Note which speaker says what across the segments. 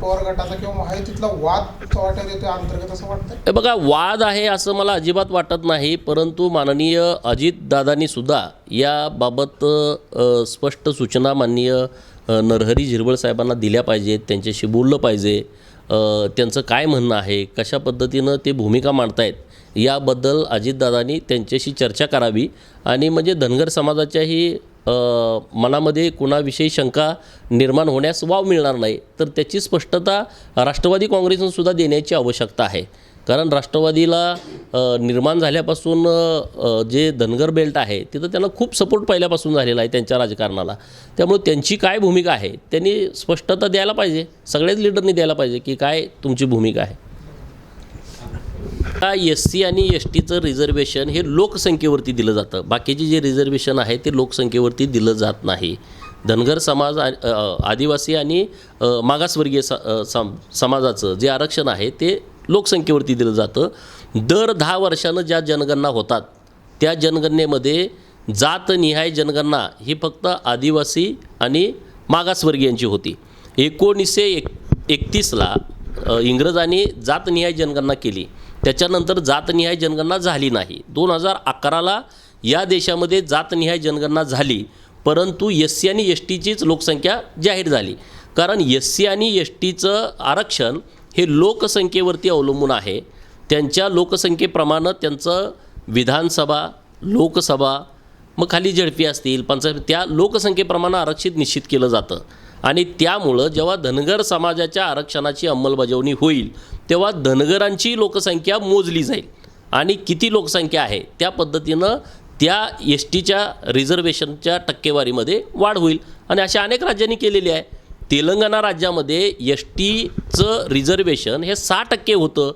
Speaker 1: पवार गटाचा किंवा महायुतीतला वाद वाटत येतो अंतर्गत असं वाटतं
Speaker 2: हे बघा वाद आहे असं मला अजिबात वाटत नाही परंतु माननीय अजितदादांनी सुद्धा याबाबत स्पष्ट सूचना माननीय नरहरी झिरवळ साहेबांना दिल्या पाहिजेत त्यांच्याशी बोललं पाहिजे. त्यांचं काय म्हणणं आहे कशा पद्धतीनं ते भूमिका मांडतायत याबद्दल अजितदादांनी त्यांच्याशी चर्चा करावी. आणि म्हणजे धनगर समाजाच्याही मनामध्ये कुणाविषयी शंका निर्माण होण्यास वाव मिळणार नाही तर त्याची स्पष्टता राष्ट्रवादी काँग्रेसनंसुद्धा देण्याची आवश्यकता आहे. कारण राष्ट्रवादीला निर्माण झाल्यापासून जे धनगर बेल्ट आहे तिथं त्यांना खूप सपोर्ट पहिल्यापासून झालेला आहे त्यांच्या राजकारणाला. त्यामुळे त्यांची काय भूमिका आहे त्यांनी स्पष्टता द्यायला पाहिजे सगळ्याच लिडरनी द्यायला पाहिजे की काय तुमची भूमिका आहे. एस सी आणि एस टीचं रिझर्वेशन हे लोकसंख्येवरती दिलं जातं. बाकीचे जे रिझर्वेशन आहे ते लोकसंख्येवरती दिलं जात नाही. धनगर समाज आदिवासी आणि मागासवर्गीय स सम समाजाचं जे आरक्षण आहे ते लोकसंख्येवरती दिलं जातं. दर दहा वर्षानं ज्या जनगणना होतात त्या जनगणनेमध्ये जातनिहाय जनगणना ही फक्त आदिवासी आणि मागासवर्गीयांची होती. एकोणीसशे एक एकतीसला इंग्रजांनी जातनिहाय जनगणना केली. त्याच्यानंतर जातनिहाय जनगणना झाली नाही. दोन हजार अकराला या देशामध्ये जातनिहाय जनगणना झाली परंतु एस सी आणि एस टीचीच लोकसंख्या जाहीर झाली. कारण एस सी आणि एस टीचं आरक्षण हे लोकसंख्येवरती अवलंबून आहे. त्यांच्या लोकसंख्येप्रमाणे त्यांचं विधानसभा लोकसभा मग खाली झडपी असतील पंचायत त्या लोकसंख्येप्रमाणे आरक्षित निश्चित केलं जातं. आणि त्यामुळं जेव्हा धनगर समाजाच्या आरक्षणाची अंमलबजावणी होईल तेव्हा धनगरांची लोकसंख्या मोजली जाईल. आणि किती लोकसंख्या आहे त्या पद्धतीनं त्या एस टीच्या रिझर्वेशनच्या टक्केवारीमध्ये वाढ होईल. आणि अशा अनेक राज्यांनी केलेली आहे. तेलंगणा राज्यामध्ये एस टीचं रिझर्वेशन हे सहा टक्के होतं.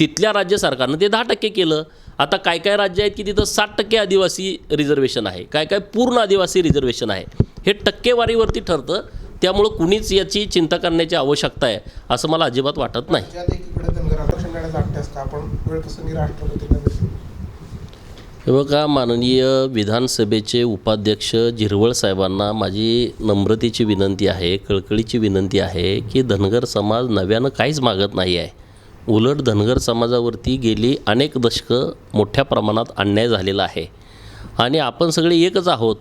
Speaker 2: तिथल्या राज्य सरकारनं ते दहा टक्के केलं. आता काय काय राज्य आहेत की तिथं साठ टक्के आदिवासी रिझर्वेशन आहे काय काय पूर्ण आदिवासी रिझर्वेशन आहे हे टक्केवारीवरती ठरतं. त्यामुळं कुणीच याची चिंता करण्याची आवश्यकता आहे असं मला अजिबात वाटत नाही.
Speaker 1: ज्यात एकीकडे का आपण वेळप्रसंगी राष्ट्रपतींना भेटू.
Speaker 2: हे बघा माननीय विधानसभेचे उपाध्यक्ष झिरवळ साहेबांना माझी नम्रतेची विनंती आहे कळकळीची विनंती आहे की धनगर समाज नव्यानं काहीच मागत नाही आहे. उलट धनगर समाजावरती गेली अनेक दशकं मोठ्या प्रमाणात अन्याय झालेला आहे. आणि आपण सगळे एकच आहोत.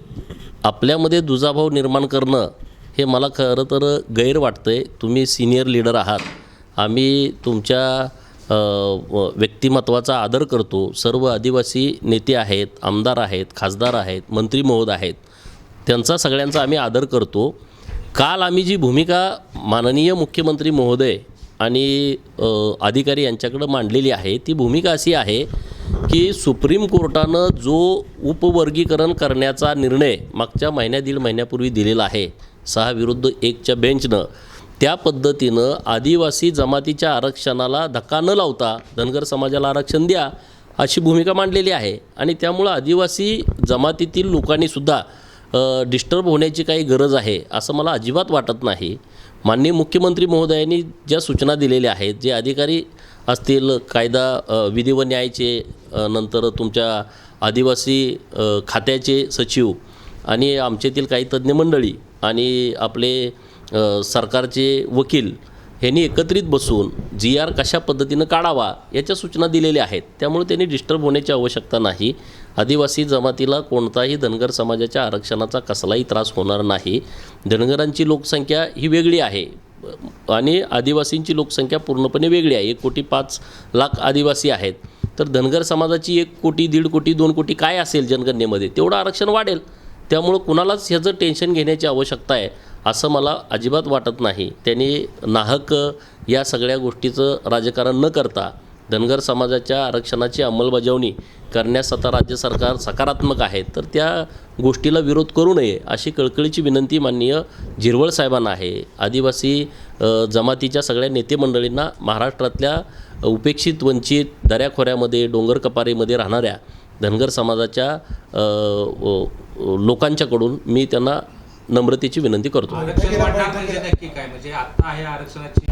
Speaker 2: आपल्यामध्ये दुजाभाव निर्माण करणं हे मला खरं तर गैर वाटतं आहे तुम्ही सिनियर लीडर आहात. आम्ही तुमच्या व्यक्तिमत्वाचा आदर करतो. सर्व आदिवासी नेते आहेत आमदार आहेत खासदार आहेत मंत्री महोदय आहेत. त्यांचा सगळ्यांचा आम्ही आदर करतो. काल आम्ही जी भूमिका माननीय मुख्यमंत्री महोदय आणि अधिकारी यांच्याकडं मांडलेली आहे ती भूमिका अशी आहे की सुप्रीम कोर्टानं जो उपवर्गीकरण करण्याचा निर्णय मागच्या महिन्या दीड महिन्यापूर्वी दिलेला आहे सहा विरुद्ध एकच्या बेंचनं त्या पद्धतीनं आदिवासी जमातीच्या आरक्षणाला धक्का न लावता धनगर समाजाला आरक्षण द्या अशी भूमिका मांडलेली आहे. आणि त्यामुळं आदिवासी जमातीतील लोकांनीसुद्धा डिस्टर्ब होण्याची काही गरज आहे असं मला अजिबात वाटत नाही. माननीय मुख्यमंत्री महोदयांनी ज्या सूचना दिलेल्या आहेत जे अधिकारी असतील कायदा विधी व न्यायचे नंतर तुमच्या आदिवासी खात्याचे सचिव आणि आमच्यातील काही तज्ज्ञ मंडळी आणि आपले सरकारचे वकील ह्यांनी एकत्रित बसून जी आर कशा पद्धतीनं काढावा याच्या सूचना दिलेल्या आहेत. त्यामुळे त्यांनी डिस्टर्ब होण्याची आवश्यकता नाही. आदिवासी जमातीला कोणताही धनगर समाजाच्या आरक्षणाचा कसलाही त्रास होणार नाही. धनगरांची लोकसंख्या ही वेगळी आहे. आणि आदिवासींची लोकसंख्या पूर्णपणे वेगळी आहे. एक कोटी पाच लाख आदिवासी आहेत. तर धनगर समाजाची एक कोटी दीड कोटी दोन कोटी काय असेल जनगणनेमध्ये? तेवढं आरक्षण वाढेल. त्यामुळं कुणालाच ह्याचं टेन्शन घेण्याची आवश्यकता आहे. असं मला अजिबात वाटत नाही. त्यांनी नाहक या सगळ्या गोष्टीचं राजकारण न करता धनगर समाजाच्या आरक्षणाची अंमलबजावणी करण्यास आता राज्य सरकार सकारात्मक आहे तर त्या गोष्टीला विरोध करू नये अशी कळकळीची विनंती माननीय झिरवळ साहेबांना आहे. आदिवासी जमातीच्या सगळ्या नेते मंडळींना महाराष्ट्रातल्या उपेक्षित वंचित दऱ्याखोऱ्यामध्ये डोंगर कपारीमध्ये राहणाऱ्या धनगर समाजाच्या लोकांच्याकडून मी त्यांना नम्रतेची विनंती करतो.
Speaker 3: आरक्षण वाढणार म्हणजे नक्की काय? म्हणजे आता आहे आरक्षणाची